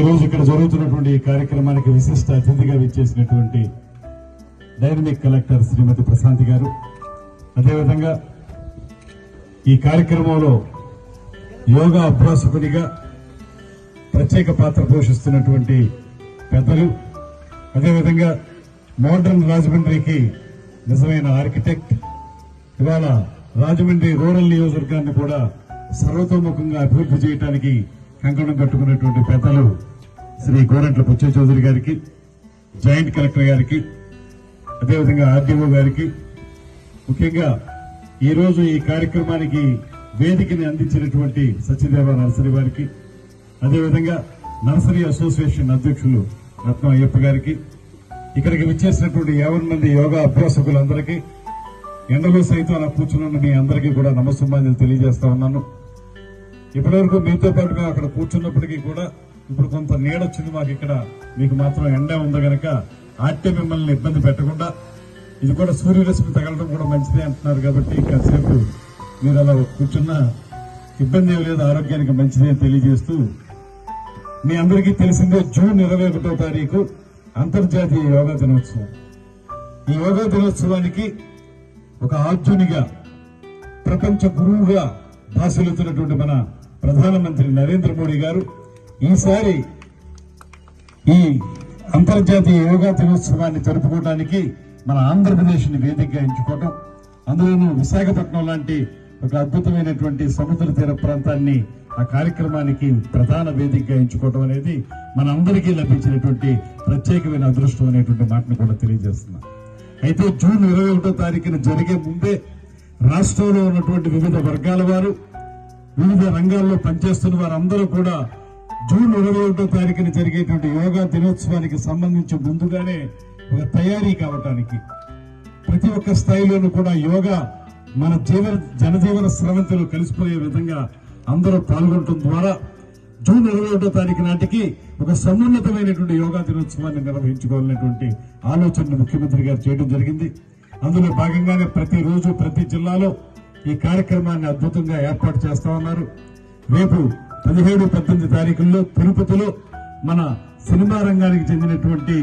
ఈరోజు రోజు ఇక్కడ జరుగుతున్నటువంటి ఈ కార్యక్రమానికి విశిష్ట అతిథిగా విచ్చేసినటువంటి డైనమిక్ కలెక్టర్ శ్రీమతి ప్రశాంతి గారు. అదేవిధంగా ఈ కార్యక్రమంలో యోగా అభ్యాసకునిగా ప్రత్యేక పాత్ర పోషిస్తున్నటువంటి పెద్దలు అదేవిధంగా మోడర్న్ రాజమండ్రికి నిజమైన ఆర్కిటెక్ట్ ఇవాళ రాజమండ్రి రూరల్ నియోజకవర్గాన్ని కూడా సర్వతోముఖంగా అభివృద్ధి చేయడానికి కంకణం కట్టుకున్నటువంటి పెద్దలు శ్రీ గోరంట్ల బుచ్చ చౌదరి గారికి జాయింట్ కలెక్టర్ గారికి అదేవిధంగా ఆర్డీఓ గారికి ముఖ్యంగా ఈ రోజు ఈ కార్యక్రమానికి వేదికని అందించినటువంటి సత్యదేవ నర్సరీ వారికి అదేవిధంగా నర్సరీ అసోసియేషన్ అధ్యక్షులు రత్నం అయ్యప్ప గారికి ఇక్కడికి విచ్చేసినటువంటి యావన్ మంది యోగా అభ్యాసకులందరికీ ఎండలో సైతం అలా కూర్చున్న మీ అందరికీ కూడా నమస్సుమాన్యులు తెలియజేస్తా ఉన్నాను. ఇప్పటివరకు మీతో పాటుగా అక్కడ కూర్చున్నప్పటికీ కూడా ఇప్పుడు కొంత నీడ వచ్చింది మాకు ఇక్కడ. మీకు మాత్రం ఎండ ఉంది కనుక ఆట్టే మిమ్మల్ని ఇబ్బంది పెట్టకుండా ఇది కూడా సూర్యరశ్మి తగలడం కూడా మంచిదే అంటున్నారు కాబట్టి కాసేపు మీరు అలా కూర్చున్న ఇబ్బంది ఏం లేదు ఆరోగ్యానికి మంచిదే అని తెలియజేస్తూ మీ అందరికీ తెలిసిందే జూన్ ఇరవై ఒకటో తారీఖు అంతర్జాతీయ యోగా దినోత్సవం. ఈ యోగా దినోత్సవానికి ఒక ఆర్జునిగా ప్రపంచ గురువుగా భాషలుతున్నటువంటి మన ప్రధానమంత్రి నరేంద్ర మోడీ గారు ఈసారి ఈ అంతర్జాతీయ యోగా దినోత్సవాన్ని జరుపుకోవడానికి మన ఆంధ్రప్రదేశ్ని వేదికగా ఎంచుకోవటం అందులోనూ విశాఖపట్నం లాంటి ఒక అద్భుతమైనటువంటి సముద్ర తీర ప్రాంతాన్ని ఆ కార్యక్రమానికి ప్రధాన వేదికగా ఎంచుకోవటం అనేది మన అందరికీ లభించినటువంటి ప్రత్యేకమైన అదృష్టం అనేటువంటి మాటను కూడా తెలియజేస్తున్నాం. అయితే జూన్ ఇరవై ఒకటో తారీఖున జరిగే ముందే రాష్ట్రంలో ఉన్నటువంటి వివిధ వర్గాల వారు వివిధ రంగాల్లో పనిచేస్తున్న వారందరూ కూడా జూన్ ఇరవై ఒకటో తారీఖున జరిగేటువంటి యోగా దినోత్సవానికి సంబంధించి ముందుగానే ఒక తయారీ కావటానికి ప్రతి ఒక్క స్థాయిలోనూ కూడా యోగా మన జీవన జనజీవన స్రవంతిలో కలిసిపోయే విధంగా అందరూ పాల్గొనడం ద్వారా జూన్ ఇరవై ఒకటో తారీఖు నాటికి ఒక సమున్నతమైనటువంటి యోగా దినోత్సవాన్ని నిర్వహించుకోవాలనేటువంటి ఆలోచనను ముఖ్యమంత్రి గారు చేయడం జరిగింది. అందులో భాగంగానే ప్రతిరోజు ప్రతి జిల్లాలో ఈ కార్యక్రమాన్ని అద్భుతంగా ఏర్పాటు చేస్తా ఉన్నారు. రేపు పదిహేడు పద్దెనిమిది తారీఖుల్లో తిరుపతిలో మన సినిమా రంగానికి చెందినటువంటి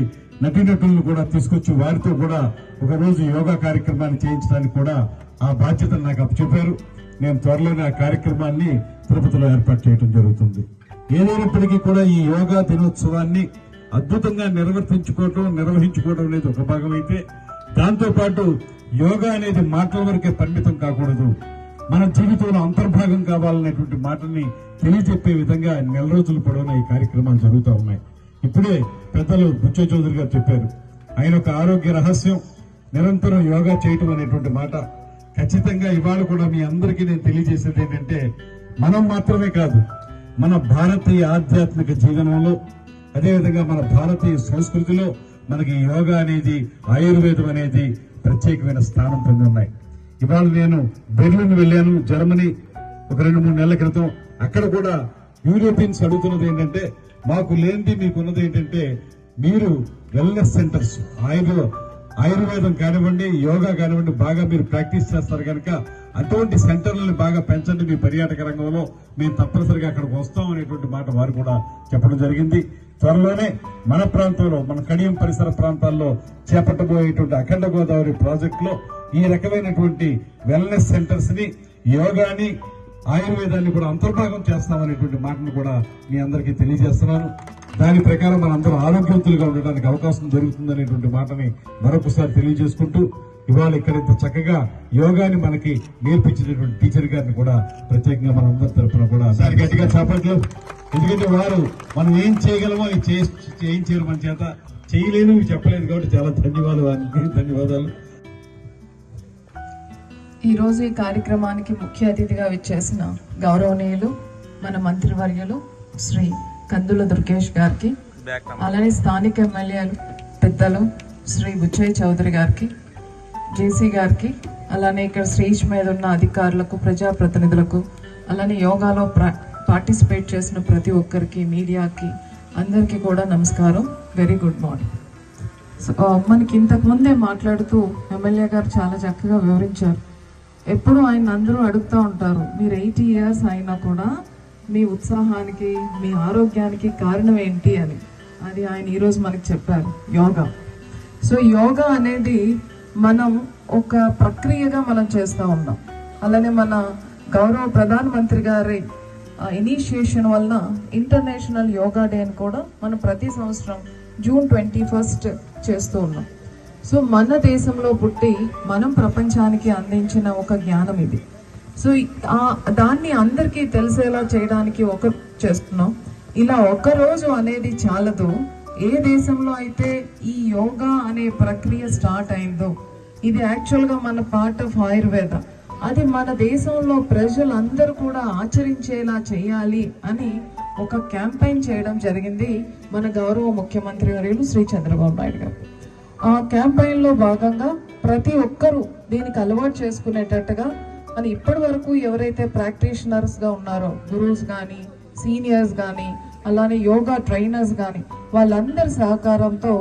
నటీనటులను కూడా తీసుకొచ్చి వారితో కూడా ఒక రోజు యోగా కార్యక్రమాన్ని చేయించడానికి కూడా ఆ బాధ్యతను నాకు అప్పచెప్పారు. నేను త్వరలోనే ఆ కార్యక్రమాన్ని తిరుపతిలో ఏర్పాటు చేయడం జరుగుతుంది. ఏదైనప్పటికీ కూడా ఈ యోగా దినోత్సవాన్ని అద్భుతంగా నిర్వర్తించుకోవటం నిర్వహించుకోవడం అనేది ఒక భాగం అయితే దాంతో పాటు యోగా అనేది మాటల వరకే పరిమితం కాకూడదు. మన జీవితంలో అంతర్భాగం కావాలనేటువంటి మాటని తెలియజెప్పే విధంగా నెల రోజుల పొడవునా ఈ కార్యక్రమాలు జరుగుతూ ఉన్నాయి. ఇప్పుడే పెద్దలు బుచ్చ చౌదరి గారు చెప్పారు. ఆయన ఒక ఆరోగ్య రహస్యం నిరంతరం యోగా చేయటం అనేటువంటి మాట. ఖచ్చితంగా ఇవాళ కూడా మీ అందరికీ నేను తెలియజేసేది ఏంటంటే మనం మాత్రమే కాదు మన భారతీయ ఆధ్యాత్మిక జీవనంలో అదేవిధంగా మన భారతీయ సంస్కృతిలో మనకి యోగా అనేది ఆయుర్వేదం అనేది ప్రత్యేకమైన స్థానం పొంది ఉన్నాయి. ఇవాళ నేను బెర్లిన్ వెళ్ళాను జర్మనీ ఒక రెండు మూడు నెలల క్రితం. అక్కడ కూడా యూరోపియన్స్ అడుగుతున్నది ఏంటంటే మాకు లేనిది మీకున్నది ఏంటంటే మీరు వెల్నెస్ సెంటర్స్ ఆయుర్వేద ఆయుర్వేదం కానివ్వండి యోగా కానివ్వండి బాగా మీరు ప్రాక్టీస్ చేస్తారు కనుక అటువంటి సెంటర్లను బాగా పెంచండి మీ పర్యాటక రంగంలో. మేము తప్పనిసరిగా అక్కడికి వస్తాం అనేటువంటి మాట వారు కూడా చెప్పడం జరిగింది. త్వరలోనే మన ప్రాంతంలో మన కడియం పరిసర ప్రాంతాల్లో చేపట్టబోయేటువంటి అఖండ గోదావరి ప్రాజెక్టులో ఈ రకమైనటువంటి వెల్నెస్ సెంటర్స్ని యోగాని ఆయుర్వేదాన్ని కూడా అంతర్భాగం చేస్తామనేటువంటి మాటను కూడా మీ అందరికీ తెలియజేస్తున్నాను. దాని ప్రకారం మనందరం ఆరోగ్యవంతులుగా ఉండడానికి అవకాశం దొరుకుతుందనేటువంటి మాటని మరొకసారి తెలియజేసుకుంటూ ఇవాళ ఇక్కడ ఇంత చక్కగా యోగాని మనకి నేర్పించినటువంటి టీచర్ గారిని కూడా ప్రత్యేకంగా మనందరి తరఫున కూడా దాని గట్టిగా చేపట్లు ఎందుకంటే వారు మనం ఏం చేయగలమో అది చే- చేయించారు మన చేత. చేయలేను చెప్పలేదు కాబట్టి చాలా ధన్యవాదాలు వారికి ధన్యవాదాలు. ఈరోజు ఈ కార్యక్రమానికి ముఖ్య అతిథిగా విచ్చేసిన గౌరవనీయులు మన మంత్రివర్యులు శ్రీ కందుల దుర్గేష్ గారికి అలానే స్థానిక ఎమ్మెల్యేలు పెద్దలు శ్రీ బుచ్చయ్య చౌదరి గారికి జేసీ గారికి అలానే ఇక్కడ స్టేజ్ మీద ఉన్న అధికారులకు ప్రజాప్రతినిధులకు అలానే యోగాలో ప్రా- పార్టిసిపేట్ చేసిన ప్రతి ఒక్కరికి మీడియాకి అందరికీ కూడా నమస్కారం. వెరీ గుడ్ మార్నింగ్ సో, మనకి ఇంతకు ముందే మాట్లాడుతూ ఎమ్మెల్యే గారు చాలా చక్కగా వివరించారు. ఎప్పుడు ఆయన అందరూ అడుగుతూ ఉంటారు మీరు ఎయిటీ ఇయర్స్ అయినా కూడా మీ ఉత్సాహానికి మీ ఆరోగ్యానికి కారణం ఏంటి అని. అది ఆయన ఈరోజు మనకు చెప్పారు యోగా. సో యోగా అనేది మనం ఒక ప్రక్రియగా మనం చేస్తూ ఉన్నాం. అలానే మన గౌరవ ప్రధానమంత్రి గారి ఇనిషియేషన్ వలన ఇంటర్నేషనల్ యోగా డే అని కూడా మనం ప్రతి సంవత్సరం జూన్ ట్వంటీ ఫస్ట్ చేస్తూ ఉన్నాం. సో మన దేశంలో పుట్టి మనం ప్రపంచానికి అందించిన ఒక జ్ఞానం ఇది. సో దాన్ని అందరికీ తెలిసేలా చేయడానికి ఒక చేస్తున్నాం. ఇలా ఒక రోజు అనేది చాలదు. ఏ దేశంలో అయితే ఈ యోగా అనే ప్రక్రియ స్టార్ట్ అయిందో ఇది యాక్చువల్గా మన పార్ట్ ఆఫ్ ఆయుర్వేద. అది మన దేశంలో ప్రజలందరూ కూడా ఆచరించేలా చేయాలి అని ఒక క్యాంపెయిన్ చేయడం జరిగింది మన గౌరవ ముఖ్యమంత్రి వర్యులు శ్రీ చంద్రబాబు నాయుడు గారు. ఆ క్యాంపెయిన్లో భాగంగా ప్రతి ఒక్కరూ దీనికి అలవాటు చేసుకునేటట్టుగా మరి ఇప్పటి వరకు ఎవరైతే ప్రాక్టీషనర్స్గా ఉన్నారో గురూస్ కానీ సీనియర్స్ కానీ అలానే యోగా ట్రైనర్స్ కానీ వాళ్ళందరి సహకారంతో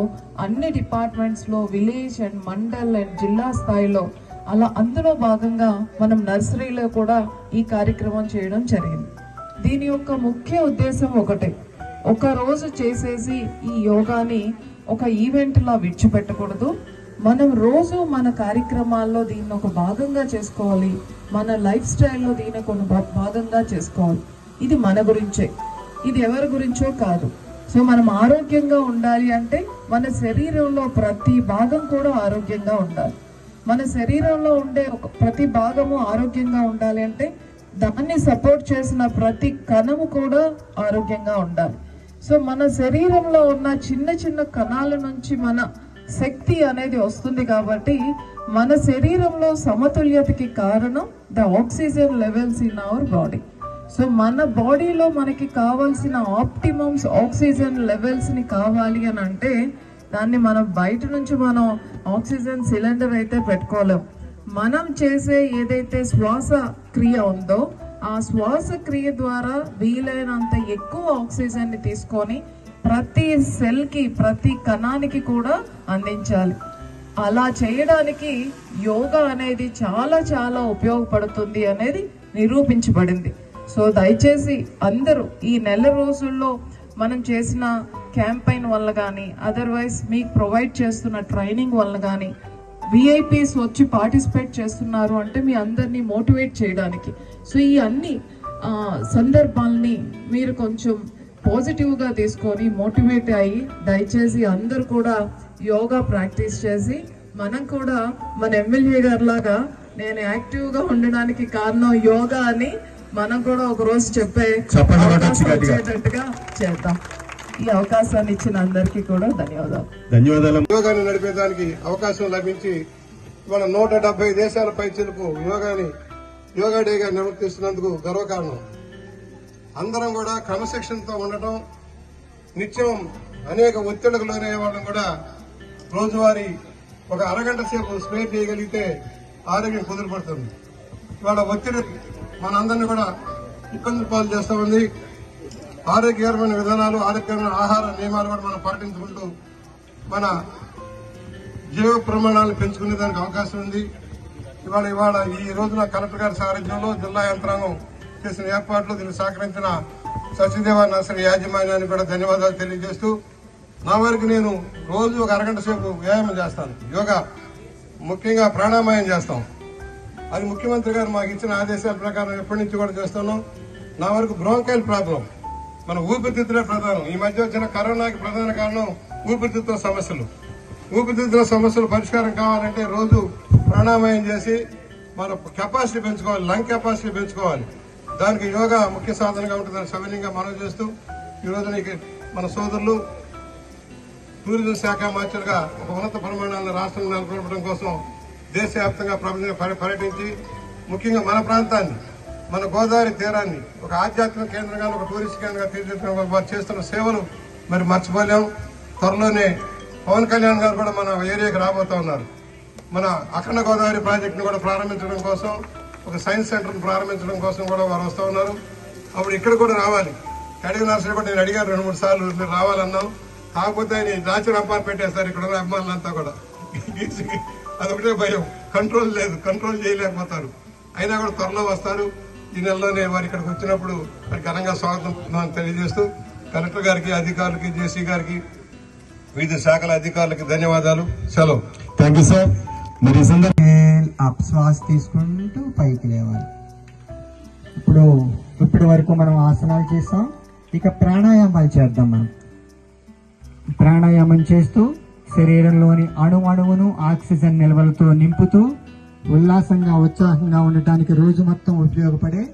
అన్ని డిపార్ట్మెంట్స్లో విలేజ్ అండ్ మండల్ అండ్ జిల్లా స్థాయిలో అలా అందులో భాగంగా మనం నర్సరీలో కూడా ఈ కార్యక్రమం చేయడం జరిగింది. దీని యొక్క ముఖ్య ఉద్దేశం ఒకటే. ఒక రోజు చేసేసి ఈ యోగాని ఒక ఈవెంట్లా విడిచిపెట్టకూడదు. మనం రోజు మన కార్యక్రమాల్లో దీన్ని ఒక భాగంగా చేసుకోవాలి. మన లైఫ్ స్టైల్లో దీన్ని కొన్ని భాగంగా చేసుకోవాలి. ఇది మన గురించే. ఇది ఎవరి గురించో కాదు. సో మనం ఆరోగ్యంగా ఉండాలి అంటే మన శరీరంలో ప్రతి భాగం కూడా ఆరోగ్యంగా ఉండాలి. మన శరీరంలో ఉండే ఒక ప్రతి భాగము ఆరోగ్యంగా ఉండాలి అంటే దాన్ని సపోర్ట్ చేసిన ప్రతి కణము కూడా ఆరోగ్యంగా ఉండాలి. సో మన శరీరంలో ఉన్న చిన్న చిన్న కణాల నుంచి మన శక్తి అనేది వస్తుంది కాబట్టి మన శరీరంలో సమతుల్యతకి కారణం the oxygen levels in our body so మన బాడీలో మనకి కావాల్సిన ఆప్టిమమ్స్ ఆక్సిజన్ లెవెల్స్ని కావాలి అని అంటే దాన్ని మనం బయట నుంచి మనం ఆక్సిజన్ సిలిండర్ అయితే పెట్టుకోలేం. మనం చేసే ఏదైతే శ్వాస క్రియ ఉందో ఆ శ్వాస క్రియ ద్వారా వీలైనంత ఎక్కువ ఆక్సిజన్ని తీసుకొని ప్రతి సెల్కి ప్రతి కణానికి కూడా అందించాలి. అలా చేయడానికి యోగా అనేది చాలా చాలా ఉపయోగపడుతుంది అనేది నిరూపించబడింది. సో దయచేసి అందరూ ఈ నెల రోజుల్లో మనం చేసిన క్యాంపెయిన్ వల్ల కానీ అదర్వైజ్ మీకు ప్రొవైడ్ చేస్తున్న ట్రైనింగ్ వల్ల కానీ విఐపీస్ వచ్చి పార్టిసిపేట్ చేస్తున్నారు అంటే మీ అందరినీ మోటివేట్ చేయడానికి. సో ఈ అన్ని సందర్భాల్ని మీరు కొంచెం పాజిటివ్గా తీసుకొని మోటివేట్ అయ్యి దయచేసి అందరూ కూడా యోగా ప్రాక్టీస్ చేసి మనం కూడా మన ఎమ్మెల్యే గారి లాగా నేను యాక్టివ్గా ఉండడానికి కారణం యోగా అని మనం కూడా ఒక రోజు చెప్పే. వచ్చేటట్టుగా చేద్దాం. ఈ అవకాశాన్ని ఇచ్చిన అందరికీ కూడా ధన్యవాదాలు. ధన్యవాదాలు. యోగాని నడిపేదానికి అవకాశం లభించి మన నూట డెబ్బై దేశాల పైచలకు యోగాని యోగా డేగా నిర్వర్తిస్తున్నందుకు గర్వకారణం. అందరం కూడా క్రమశిక్షణతో ఉండటం నిత్యం అనేక ఒత్తిళ్ళకు లోనయ్యే వాళ్ళం కూడా రోజువారీ ఒక అరగంట సేపు స్ప్రే చేయగలిగితే ఆరోగ్యం కుదురుపడుతుంది. ఇవాళ ఒత్తిడి మనందరినీ కూడా ఇబ్బందులు పాలు చేస్తూ ఉంది. ఆరోగ్యకరమైన విధానాలు ఆరోగ్యకరమైన ఆహార నియమాలు కూడా మనం పాటించుకుంటూ మన జీవ ప్రమాణాలను పెంచుకునే దానికి అవకాశం ఉంది. ఇవాళ ఇవాళ ఈ రోజున కలెక్టర్ గారి సారథ్యంలో జిల్లా యంత్రాంగం చేసిన ఏర్పాట్లు దీనికి సహకరించిన సత్యదేవ నర్సరీ యాజమాన్యాన్ని కూడా ధన్యవాదాలు తెలియజేస్తూ నా వరకు నేను రోజు ఒక అరగంట సేపు వ్యాయామం చేస్తాను. యోగా ముఖ్యంగా ప్రాణాయామం చేస్తాం. అది ముఖ్యమంత్రి గారు మాకు ఇచ్చిన ఆదేశాల ప్రకారం ఎప్పటి నుంచి కూడా చేస్తున్నాం. నా వరకు బ్రోంకైల్ ప్రాబ్లం మన ఊపిరితిత్తులే ప్రధానం. ఈ మధ్య వచ్చిన కరోనాకి ప్రధాన కారణం ఊపిరితిత్తుల సమస్యలు. ఊపిరితిత్తుల సమస్యలు పరిష్కారం కావాలంటే రోజు ప్రాణాయామం చేసి మన కెపాసిటీ పెంచుకోవాలి లంగ్ కెపాసిటీ పెంచుకోవాలి. దానికి యోగా ముఖ్య సాధనగా ఉంటుందని సవినీయంగా మనవి చేస్తూ ఈ రోజు నీకు మన సోదరులు టూరిజం శాఖ మంత్రులుగా ఒక ఉన్నత ప్రమాణాలను రాష్ట్రంలో నెలకొల్పడం కోసం దేశవ్యాప్తంగా ప్రపంచ పర్యటించి ముఖ్యంగా మన ప్రాంతాన్ని మన గోదావరి తీరాన్ని ఒక ఆధ్యాత్మిక కేంద్రంగా ఒక టూరిస్ట్ కేంద్రంగా తీర్చిదిద్దడం వారు చేస్తున్న సేవలు మరి మర్చిపోలేం. త్వరలోనే పవన్ కళ్యాణ్ గారు కూడా మన ఏరియాకి రాబోతా ఉన్నారు. మన అఖండ గోదావరి ప్రాజెక్టును కూడా ప్రారంభించడం కోసం ఒక సైన్స్ సెంటర్ను ప్రారంభించడం కోసం కూడా వారు వస్తూ ఉన్నారు. అప్పుడు ఇక్కడ కూడా రావాలి. కడిగి నర్సరీ కూడా నేను అడిగాను రెండు మూడు సార్లు మీరు రావాలన్నాం కాకపోతే ఆయన దాచిన రంపాలు పెట్టేస్తారు ఇక్కడ ఉన్న అభిమానులంతా కూడా. అదొకటే భయం. కంట్రోల్ లేదు కంట్రోల్ చేయలేకపోతారు. అయినా కూడా త్వరలో వస్తారు. ఈ నెలలోనే వారు ఇక్కడికి వచ్చినప్పుడు మరి ఘనంగా స్వాగతం మనం తెలియజేస్తూ కలెక్టర్ గారికి అధికారులకి జేసీ గారికి వివిధ శాఖల అధికారులకి ధన్యవాదాలు. సెలవు. Thank you sir. మరి అప్ శ్వాస తీసుకుంటూ పైకి లేవాలి. ఇప్పుడు ఇప్పటి వరకు మనం ఆసనాలు చేస్తాం ఇక ప్రాణాయామాలు చేద్దాం మనం. ప్రాణాయామం చేస్తూ శరీరంలోని అణు అణువును ఆక్సిజన్ నిల్వలతో నింపుతూ ఉల్లాసంగా ఉత్సాహంగా ఉండటానికి రోజు మొత్తం ఉపయోగపడే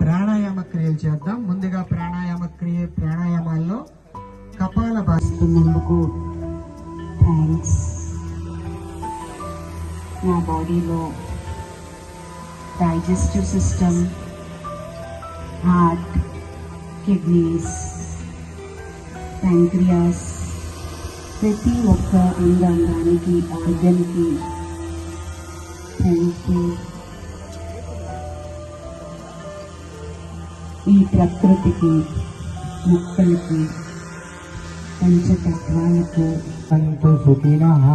ప్రాణాయామ క్రియలు చేద్దాం. ముందుగా ప్రాణాయామ క్రియ ప్రాణాయామాల్లో కపాల భాష థ్యాంక్స్ నా బాడీలో digestive system heart kidneys pancreas ప్రతి ఒక్క అంగాంగానికి ఆర్గన్కి థ్యాంక్ యూ ఈ ప్రకృతికి మొక్కలకి పంచతత్వాలకు సంతు సుఖినః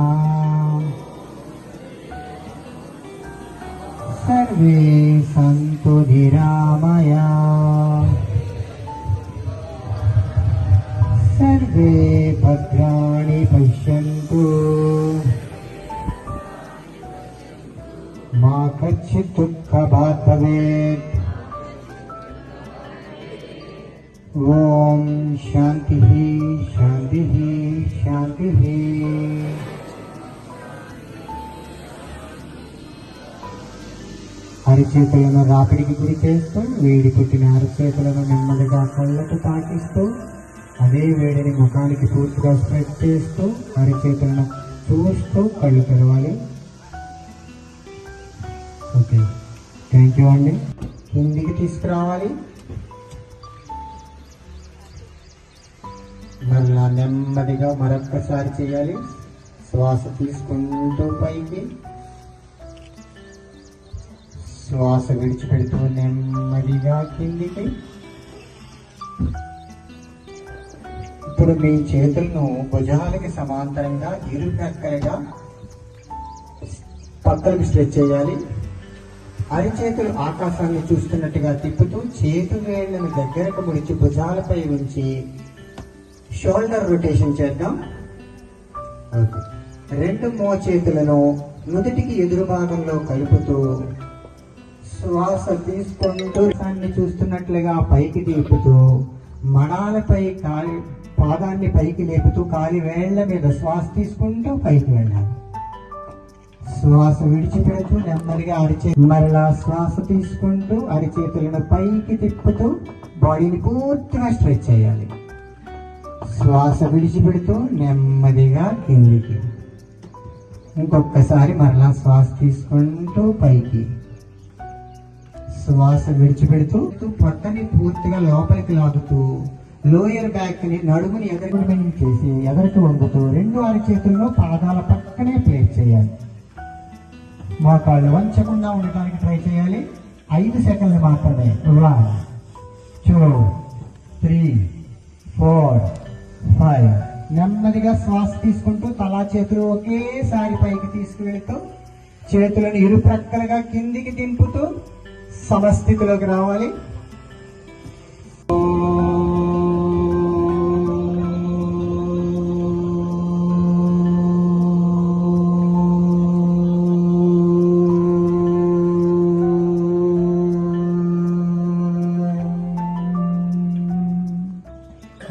सर्वे सन्तु धिरामया। सर्वे भद्राणि पश्यन्तु। मा मादुःखा भवेत् ॐ शान्तिः। అరిచేతులను రాపిడికి గురి చేస్తూ వేడి పుట్టిన అరిచేతులను నెమ్మదిగా కళ్ళకు తాకిస్తూ అదే వేడిని ముఖానికి పూర్తిగా స్ప్రెడ్ చేస్తూ అరిచేతులను చూస్తూ కళ్ళు తెరవాలి. ఓకే. థ్యాంక్ యూ అండి. కిందికి తీసుకురావాలి. మరలా నెమ్మదిగా మరొక్కసారి చేయాలి. శ్వాస తీసుకుంటూ పైకి. శ్వాస విడిచిపెడుతూ నెమ్మదిగా కిందికి. ఇప్పుడు మీ చేతులను భుజాలకి సమాంతరంగా ఇరు ప్రక్కలుగా పక్కలకు స్ట్రెచ్ చేయాలి. అరిచేతులు ఆకాశాన్ని చూస్తున్నట్టుగా తిప్పుతూ చేతు వేళ్ళను దగ్గరకు ముడిచి భుజాలపై ఉంచి షోల్డర్ రొటేషన్ చేద్దాం. రెండు మోచేతులను నుదుటికి ఎదురు భాగంలో కలుపుతూ శ్వాస తీసుకుంటూ దాన్ని చూస్తున్నట్లుగా పైకి తీపుతూ మణాలపై కాలి పాదాన్ని పైకి లేపుతూ కాలి వేళ్ళ మీద శ్వాస తీసుకుంటూ పైకి వెళ్ళాలి. శ్వాస విడిచిపెడుతూ నెమ్మదిగా అరిచే మరలా శ్వాస తీసుకుంటూ అరిచేతులను పైకి తిప్పుతూ బాడీని పూర్తిగా స్ట్రెచ్ చేయాలి. శ్వాస విడిచిపెడుతూ నెమ్మదిగా కిందికి. ఇంకొకసారి మరలా శ్వాస తీసుకుంటూ పైకి. శ్వాస విడిచిపెడుతూ పొట్టని పూర్తిగా లోపలికి లాగుతూ లోయర్ బ్యాక్ని నడుముని ఎగరగడం చేసి ఎగరికి వంగుతూ రెండు అరచేతుల్లో పాదాల పక్కనే ప్లేస్ చేయాలి. మోకాళ్ళు వంచకుండా ఉండటానికి ట్రై చేయాలి. ఐదు సెకండ్లు మాత్రమే. One two three four five నెమ్మదిగా శ్వాస తీసుకుంటూ తలా చేతులు ఒకేసారి పైకి తీసుకువెళ్తూ చేతులను ఇరు ప్రక్కలుగా కిందికి దింపుతూ సమస్థితిలోకి రావాలి.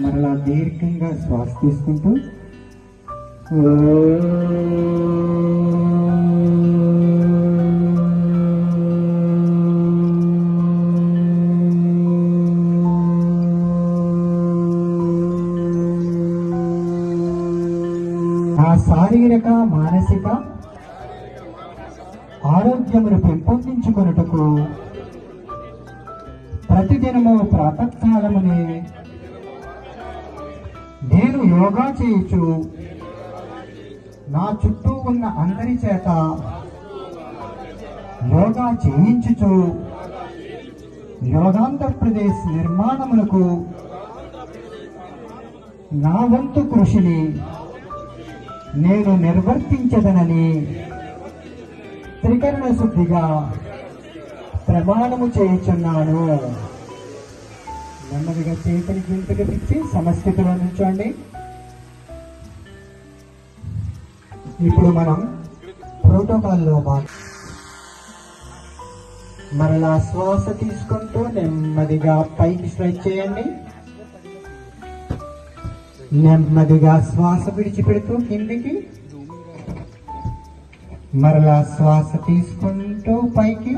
మరలా దీర్ఘంగా శ్వాస తీసుకుంటూ. శారీరక మానసిక ఆరోగ్యమును పెంపొందించుకొనుటకు ప్రతిదినము ప్రాతకాలమునే నేను యోగా చేయొచ్చు నా చుట్టూ ఉన్న అందరి చేత యోగా చేయించుచు యోగాంధ్రప్రదేశ్ నిర్మాణమునకు నా వంతు కృషిని నేను నిర్వర్తించదనని త్రికరణ శుద్ధిగా ప్రమాణము చేయుచున్నాను. నెమ్మదిగా చేతిని గింతగా తెచ్చి సమస్థితిలో నుంచోండి. ఇప్పుడు మనం ప్రోటోకాల్లో భాగం మరలా శ్వాస తీసుకుంటూ నెమ్మదిగా పైకి స్ట్రెచ్ చేయండి. నెమ్మదిగా శ్వాస విడిచిపెడుతూ కిందికి. మరలా శ్వాస తీసుకుంటూ పైకి.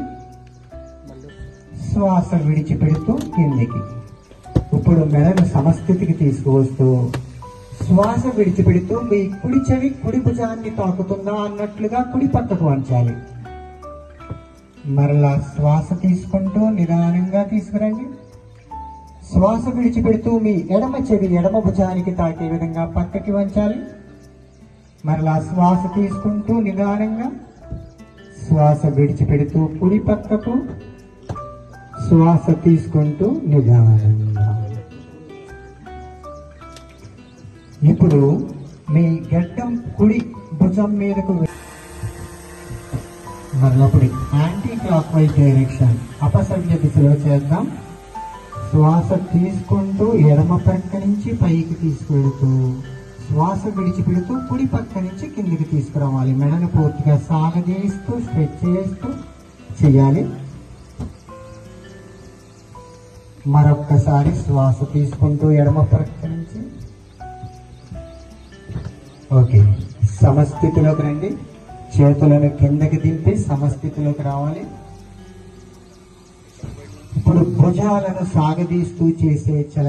శ్వాస విడిచిపెడుతూ కిందికి. ఇప్పుడు మెడను సమస్థితికి తీసుకువస్తూ శ్వాస విడిచిపెడుతూ మీ కుడి చెవి కుడి భుజాన్ని తాకుతుందా అన్నట్లుగా కుడి పక్కకు వంచాలి. మరలా శ్వాస తీసుకుంటూ నిదానంగా తీసుకురండి. శ్వాస విడిచిపెడుతూ మీ ఎడమ చెవి ఎడమ భుజానికి తాకే విధంగా పక్కకి వంచాలి. మరలా శ్వాస తీసుకుంటూ నిదానంగా శ్వాస విడిచిపెడుతూ కుడి పక్కకు శ్వాస తీసుకుంటూ నిదానంగా. ఇప్పుడు మీ గడ్డం కుడి భుజం మీదకు వె- మరొకటి యాంటీ క్లాక్ వైజ్ డైరెక్షన్ అపసవ్య దిశలో చేద్దాం. శ్వాస తీసుకుంటూ ఎడమ పక్క నుంచి పైకి తీసుకెళ్తూ శ్వాస విడిచిపెడుతూ కుడి పక్క నుంచి కిందికి తీసుకురావాలి. మెడను పూర్తిగా సాగదీస్తూ స్ట్రెచ్ చేస్తూ చేయాలి. మరొక్కసారి శ్వాస తీసుకుంటూ ఎడమ పక్క నుంచి. ఓకే. సమస్థితిలోకి రండి. చేతులను కిందకి దింపి సమస్థితిలోకి రావాలి. ఇప్పుడు భుజాలను సాగదీస్తూ చేసే చల